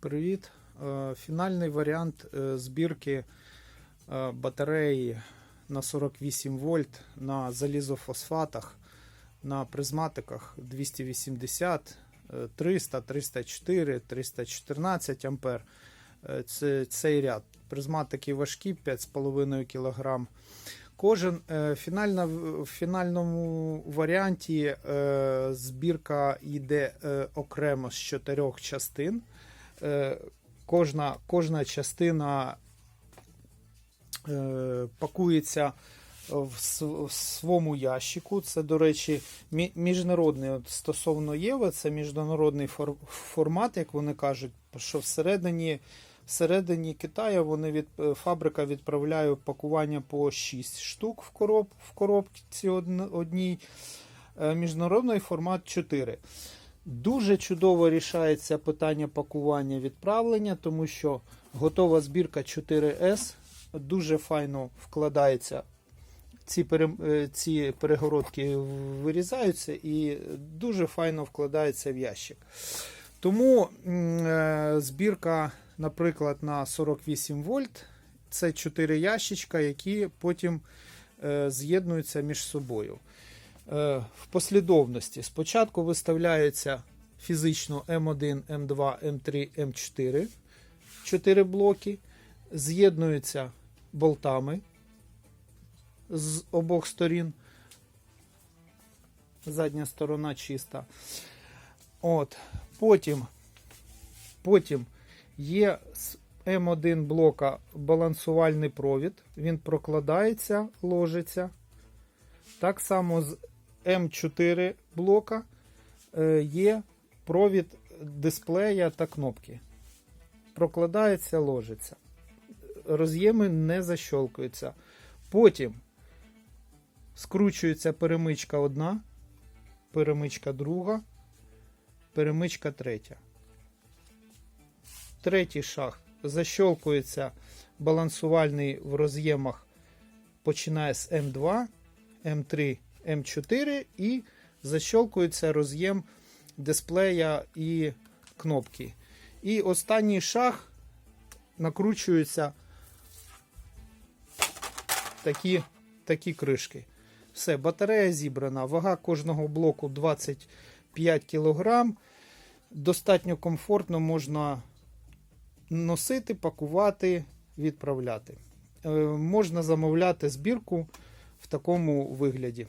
Привіт. Е, Фінальний варіант е, збірки е, батареї на 48 вольт на залізофосфатах на призматиках 280, е, 300, 304, 314 ампер. Це цей ряд. Призматики важкі 5,5 кг. Кожен фінальна, в фінальному варіанті збірка йде окремо з чотирьох частин. Е, кожна, кожна частина е, пакується в, своєму ящику. Це, до речі, міжнародний от стосовно Єви, це міжнародний фор- формат, як вони кажуть, що всередині. Всередині Китаю вони від фабрика відправляє пакування по 6 штук в короб, в коробці одній. Е, Міжнародний формат 4. Дуже чудово рішається питання пакування відправлення, тому що готова збірка 4С дуже файно вкладається. Ці, е, ці перегородки вирізаються і дуже файно вкладається в ящик. Тому е, збірка, наприклад, на 48 вольт це 4 ящичка, які потім е, з'єднуються між собою. Е, в послідовності спочатку виставляється фізично М1, М2, М3, М4. 4 блоки, з'єднуються болтами з обох сторін. Задня сторона чиста. От. Потім, потім є з М1 блока балансувальний провід. Він прокладається, ложиться. Так само з М4 блока е, є провід дисплея та кнопки. Прокладається, ложиться. Роз'єми не защолкуються. Потім скручується перемичка одна, перемичка друга, перемичка третя. Третій шаг защолкується балансувальний в роз'ємах починає з М2, М3, М4 і защолкується роз'єм дисплея і кнопки. І останній шаг накручуються такі, такі кришки. Все, батарея зібрана. Вага кожного блоку 25 кг. Достатньо комфортно можна носити, пакувати, відправляти. Е, Можна замовляти збірку в такому вигляді.